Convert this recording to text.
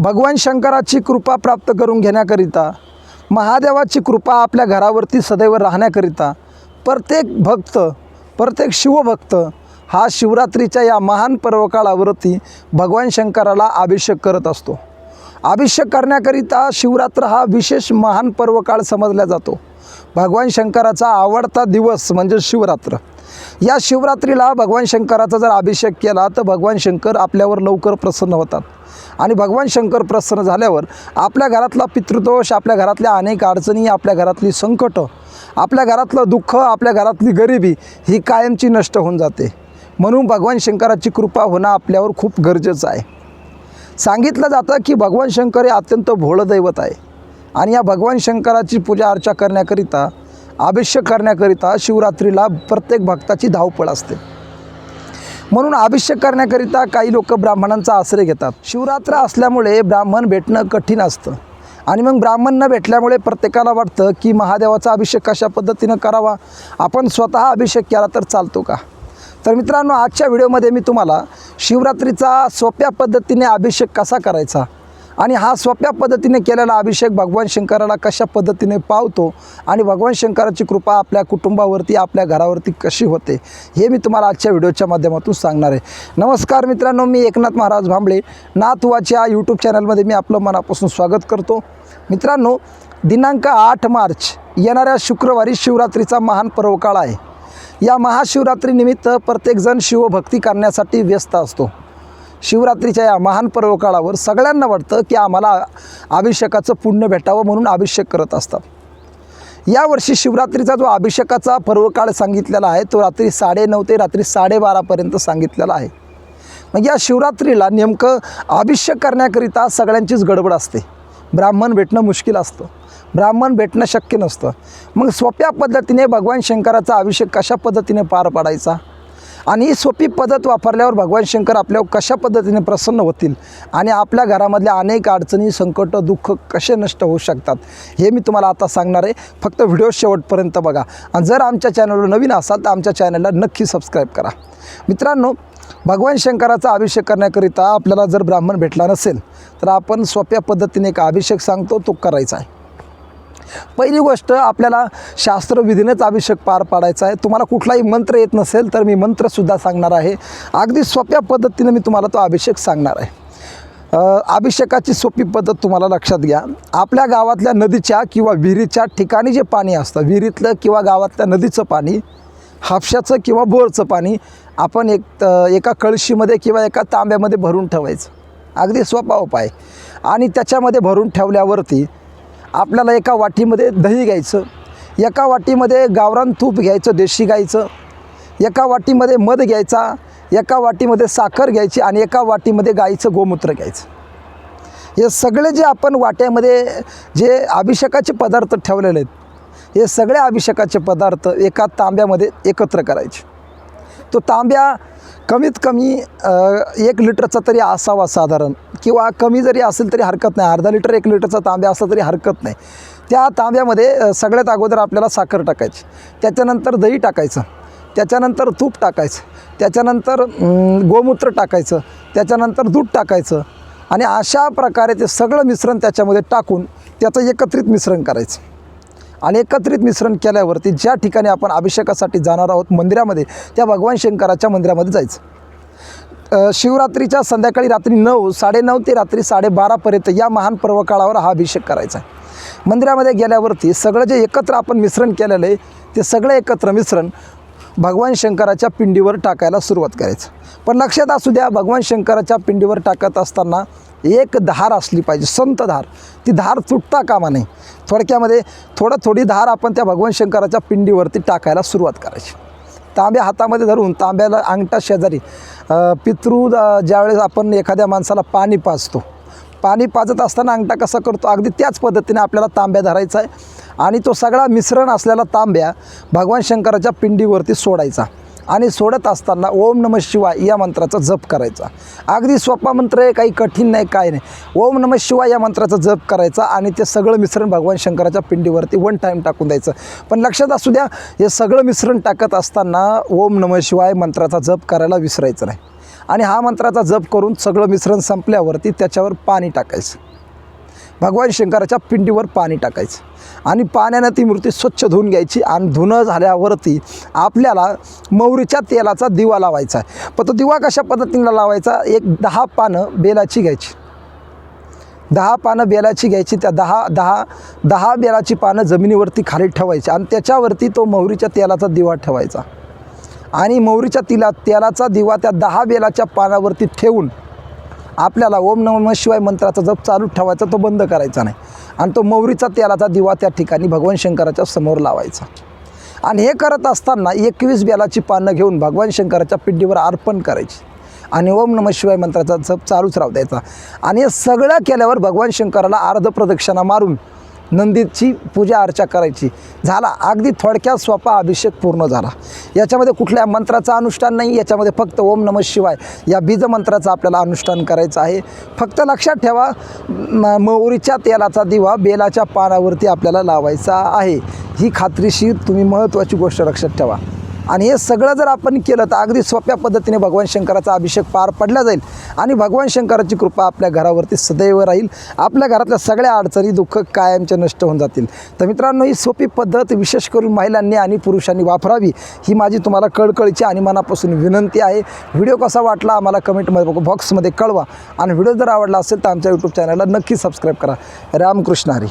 भगवान शंकराची कृपा प्राप्त करून घेण्याकरिता महादेवाची कृपा आपल्या घरावरती सदैव राहण्याकरिता प्रत्येक भक्त प्रत्येक शिवभक्त हा शिवरात्रीच्या या महान पर्वकाळावरती भगवान शंकराला अभिषेक करत असतो. अभिषेक करण्याकरिता शिवरात्र हा विशेष महान पर्वकाळ समजला जातो. भगवान शंकराचा आवडता दिवस म्हणजे शिवरात्र. या शिवरात्रीला भगवान शंकराचा जर अभिषेक केला तर भगवान शंकर आपल्यावर लवकर प्रसन्न होतात. आणि भगवान शंकर प्रसन्न झाल्यावर आपल्या घरातला पितृदोष आपल्या घरातल्या अनेक अडचणी आपल्या घरातली संकटं आपल्या घरातलं दुःख आपल्या घरातली गरिबी ही कायमची नष्ट होऊन जाते. म्हणून भगवान शंकराची कृपा होणं आपल्यावर खूप गरजेचं आहे. सांगितलं जातं की भगवान शंकर हे अत्यंत भोळं दैवत आहे. आणि या भगवान शंकराची पूजा अर्चा करण्याकरिता अभिषेक करण्याकरिता शिवरात्रीला प्रत्येक भक्ताची धावपळ असते. म्हणून अभिषेक करण्याकरिता काही लोक ब्राह्मणांचा आश्रय घेतात. शिवरात्र असल्यामुळे ब्राह्मण भेटणं कठीण असतं. आणि मग ब्राह्मण न भेटल्यामुळे प्रत्येकाला वाटतं की महादेवाचा अभिषेक कशा पद्धतीनं करावा? आपण स्वतः अभिषेक केला तर चालतो का? तर मित्रांनो आजच्या व्हिडिओमध्ये मी तुम्हाला शिवरात्रीचा सोप्या पद्धतीने अभिषेक कसा करायचा? आणि हा सोप्या पद्धतीने केलेला अभिषेक भगवान शंकराला कशा पद्धतीने पावतो आणि भगवान शंकराची कृपा आपल्या कुटुंबावरती आपल्या घरावरती कशी होते हे मी तुम्हाला आजच्या व्हिडिओच्या माध्यमातून सांगणार आहे. नमस्कार मित्रांनो मी एकनाथ महाराज भांबळे. नाथवाच्या यूट्यूब चॅनलमध्ये मी आपलं मनापासून स्वागत करतो. मित्रांनो दिनांक आठ मार्च येणाऱ्या शुक्रवारी शिवरात्रीचा महान पर्वकाळ आहे. या महाशिवरात्रीनिमित्त प्रत्येकजण शिवभक्ती करण्यासाठी व्यस्त असतो. शिवरात्रीच्या या महान पर्वकाळावर सगळ्यांना वाटतं की आम्हाला अभिषेकाचं पुण्य भेटावं म्हणून अभिषेक करत असतात. यावर्षी शिवरात्रीचा जो अभिषेकाचा पर्वकाळ सांगितलेला आहे तो रात्री साडेनऊ ते रात्री साडेबारापर्यंत सांगितलेला आहे. मग या शिवरात्रीला नेमकं अभिषेक करण्याकरिता सगळ्यांचीच गडबड असते. ब्राह्मण भेटणं मुश्किल असतं. ब्राह्मण भेटणं शक्य नसतं. मग सोप्या पद्धतीने भगवान शंकराचा अभिषेक कशा पद्धतीने पार पाडायचा? आणि ही सोपी पद्धत वापरल्यावर भगवान शंकर आपल्यावर कशा पद्धतीने प्रसन्न होतील आणि आपल्या घरामधल्या अनेक अडचणी संकट दुःख कसे नष्ट होऊ शकतात हे मी तुम्हाला आता सांगणार आहे. फक्त व्हिडिओ शेवटपर्यंत बघा. आणि जर आमच्या चॅनलवर नवीन असाल तर आमच्या चॅनलला नक्की सबस्क्राईब करा. मित्रांनो भगवान शंकराचा अभिषेक करण्याकरिता आपल्याला जर ब्राह्मण भेटला नसेल तर आपण सोप्या पद्धतीने एक अभिषेक सांगतो तो करायचा आहे. पहिली गोष्ट आपल्याला शास्त्रविधीनेच अभिषेक पार पाडायचा आहे. तुम्हाला कुठलाही मंत्र येत नसेल तर मी मंत्रसुद्धा सांगणार आहे. अगदी सोप्या पद्धतीने मी तुम्हाला तो अभिषेक सांगणार आहे. अभिषेकाची सोपी पद्धत तुम्हाला लक्षात घ्या. आपल्या गावातल्या नदीच्या किंवा विहिरीच्या ठिकाणी जे पाणी असतं विहिरीतलं किंवा गावातल्या नदीचं पाणी हापशाचं किंवा बोरचं पाणी आपण एक एका कळशीमध्ये किंवा एका तांब्यामध्ये भरून ठेवायचं. अगदी सोपा उपाय. आणि त्याच्यामध्ये भरून ठेवल्यावरती आपल्याला एका वाटीमध्ये दही घ्यायचं एका वाटीमध्ये गावरान तूप घ्यायचं देशी गाईचं एका वाटीमध्ये मध घ्यायचा एका वाटीमध्ये साखर घ्यायची आणि एका वाटीमध्ये गाईचं गोमूत्र घ्यायचं. हे सगळे जे आपण वाट्यामध्ये जे अभिषेकाचे पदार्थ ठेवलेले आहेत हे सगळे अभिषेकाचे पदार्थ एका तांब्यामध्ये एकत्र करायचे. तो तांब्या कमीत कमी एक लिटरचा तरी असावा साधारण. किंवा कमी जरी असेल तरी हरकत नाही. अर्धा लिटर एक लिटरचा तांब्या असला तरी हरकत नाही. त्या तांब्यामध्ये सगळ्यात अगोदर आपल्याला साखर टाकायची. त्याच्यानंतर दही टाकायचं. त्याच्यानंतर तूप टाकायचं. त्याच्यानंतर गोमूत्र टाकायचं. त्याच्यानंतर दूध टाकायचं. आणि अशा प्रकारे ते सगळं मिश्रण त्याच्यामध्ये टाकून त्याचं एकत्रित मिश्रण करायचं. आणि एकत्रित मिश्रण केल्यावरती ज्या ठिकाणी आपण अभिषेकासाठी जाणार आहोत मंदिरामध्ये त्या भगवान शंकराच्या मंदिरामध्ये जायचं. शिवरात्रीच्या संध्याकाळी रात्री नऊ साडेनऊ ते रात्री साडेबारापर्यंत या महान पर्वकाळावर हा अभिषेक करायचा आहे. मंदिरामध्ये गेल्यावरती सगळं जे एकत्र आपण मिश्रण केलेलं आहे ते सगळं एकत्र मिश्रण भगवान शंकराच्या पिंडीवर टाकायला सुरुवात करायचं. पण लक्षात असू द्या भगवान शंकराच्या पिंडीवर टाकत असताना एक धार असली पाहिजे संत धार. ती धार तुटता कामा नाही थोडक्यामध्ये थोडं थोडी धार आपण त्या भगवान शंकराच्या पिंडीवरती टाकायला सुरुवात करायची. तांब्या हातामध्ये धरून तांब्याला अंगठा शेजारी पितृ ज्यावेळेस आपण एखाद्या माणसाला पाणी पाजतो पाणी पाजत असताना अंगठा कसा करतो? अगदी त्याच पद्धतीने आपल्याला तांब्या धरायचा आहे. आणि तो सगळा मिश्रण असलेला तांब्या भगवान शंकराच्या पिंडीवरती सोडायचा. आणि सोडत असताना ओम नम शिवाय या मंत्राचा जप करायचा. अगदी सोपा मंत्र आहे काही कठीण नाही काय नाही. ओम नम शिवाय या मंत्राचा जप करायचा आणि ते सगळं मिश्रण भगवान शंकराच्या पिंडीवरती वन टाईम टाकून द्यायचं. पण लक्षात असू द्या हे सगळं मिश्रण टाकत असताना ओम नम शिवाय मंत्राचा जप करायला विसरायचं नाही. आणि हा मंत्राचा जप करून सगळं मिश्रण संपल्यावरती त्याच्यावर पाणी टाकायचं. भगवान शंकराच्या पिंडीवर पाणी टाकायचं. आणि पाण्यानं ती मूर्ती स्वच्छ धुवून घ्यायची आणि धुणं झाल्यावरती आपल्याला मोहरीच्या तेलाचा दिवा लावायचा आहे. पण तो दिवा कशा पद्धतीनं लावायचा? एक दहा पानं बेलाची घ्यायची. दहा पानं बेलाची घ्यायची त्या दहा दहा दहा बेलाची पानं जमिनीवरती खाली ठेवायची आणि त्याच्यावरती तो मोहरीच्या तेलाचा दिवा ठेवायचा. आणि मोहरीच्या तिला तेलाचा दिवा त्या दहा बेलाच्या पानावरती ठेवून आपल्याला ओम नमः शिवाय मंत्राचा जप चालू ठेवायचा तो बंद करायचा नाही. आणि तो मोहरीचा तेलाचा दिवा त्या ठिकाणी भगवान शंकराच्या समोर लावायचा. आणि हे करत असताना एकवीस बेलाची पानं घेऊन भगवान शंकराच्या पिंडीवर अर्पण करायची. आणि ओम नमः शिवाय मंत्राचा जप चालूच राहू द्यायचा. आणि हे सगळं केल्यावर भगवान शंकराला अर्ध प्रदक्षिणा मारून नंदीची पूजा अर्चा करायची. झाला. अगदी थोडक्यात सोपा अभिषेक पूर्ण झाला. याच्यामध्ये कुठल्या मंत्राचं अनुष्ठान नाही. याच्यामध्ये फक्त ओम नमः शिवाय या बीज मंत्राचं आपल्याला अनुष्ठान करायचं आहे. फक्त लक्षात ठेवा मौरीच्या मोहरीच्या तेलाचा दिवा बेलाच्या पानावरती आपल्याला लावायचा आहे. ही खात्रीशीर तुम्ही महत्त्वाची गोष्ट लक्षात ठेवा. आणि हे सगळं जर आपण केलं तर अगदी सोप्या पद्धतीने भगवान शंकराचा अभिषेक पार पडला जाईल. आणि भगवान शंकराची कृपा आपल्या घरावरती सदैव राहील. आपल्या घरातल्या सगळ्या अडचणी दुःख कायमचे नष्ट होऊन जातील. तर मित्रांनो ही सोपी पद्धत विशेष करून महिलांनी आणि पुरुषांनी वापरावी ही माझी तुम्हाला कळकळीची आणि मनापासून विनंती आहे. व्हिडिओ कसा वाटला आम्हाला कमेंटमध्ये बॉक्समध्ये कळवा. आणि व्हिडिओ जर आवडला असेल तर आमच्या यूट्यूब चॅनलला नक्की सबस्क्राईब करा. रामकृष्ण हरी.